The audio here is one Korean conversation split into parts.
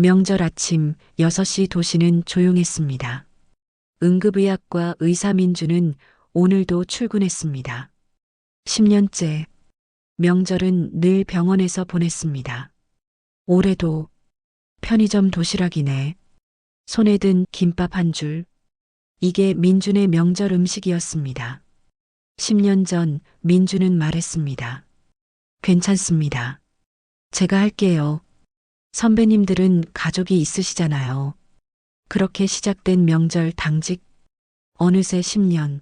명절 아침 6시 도시는 조용했습니다. 응급의학과 의사 민주는 오늘도 출근했습니다. 10년째 명절은 늘 병원에서 보냈습니다. 올해도 편의점 도시락이네. 손에 든 김밥 한 줄. 이게 민준의 명절 음식이었습니다. 10년 전 민준은 말했습니다. 괜찮습니다. 제가 할게요. 선배님들은 가족이 있으시잖아요. 그렇게 시작된 명절 당직. 어느새 10년.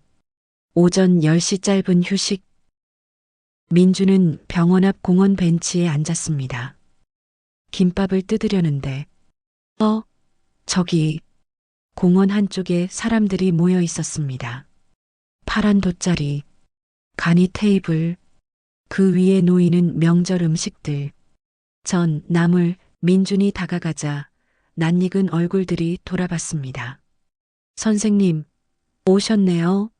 오전 10시 짧은 휴식. 민주는 병원 앞 공원 벤치에 앉았습니다. 김밥을 뜯으려는데, 어, 저기, 공원 한쪽에 사람들이 모여 있었습니다. 파란 돗자리, 간이 테이블, 그 위에 놓이는 명절 음식들, 전, 나물, 민준이 다가가자 낯익은 얼굴들이 돌아봤습니다. 선생님, 오셨네요.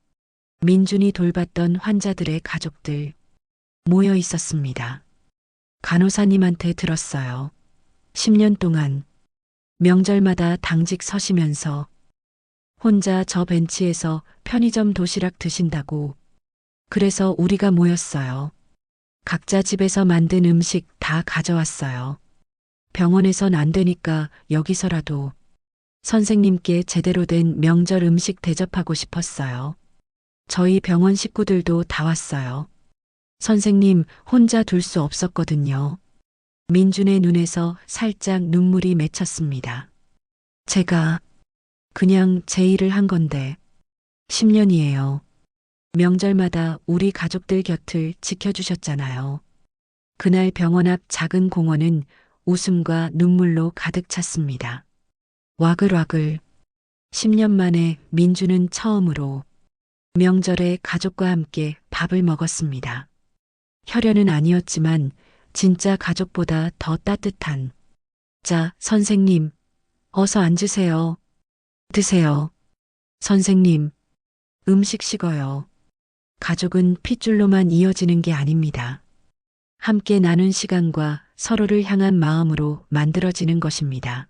민준이 돌봤던 환자들의 가족들 모여 있었습니다. 간호사님한테 들었어요. 10년 동안 명절마다 당직 서시면서 혼자 저 벤치에서 편의점 도시락 드신다고 그래서 우리가 모였어요. 각자 집에서 만든 음식 다 가져왔어요. 병원에선 안 되니까 여기서라도 선생님께 제대로 된 명절 음식 대접하고 싶었어요. 저희 병원 식구들도 다 왔어요. 선생님 혼자 둘 수 없었거든요. 민준의 눈에서 살짝 눈물이 맺혔습니다. 제가 그냥 제 일을 한 건데 10년이에요. 명절마다 우리 가족들 곁을 지켜주셨잖아요. 그날 병원 앞 작은 공원은 웃음과 눈물로 가득 찼습니다. 와글와글 10년 만에 민주는 처음으로 명절에 가족과 함께 밥을 먹었습니다. 혈연은 아니었지만 진짜 가족보다 더 따뜻한 자, 선생님, 어서 앉으세요. 드세요. 선생님, 음식 식어요. 가족은 핏줄로만 이어지는 게 아닙니다. 함께 나눈 시간과 서로를 향한 마음으로 만들어지는 것입니다.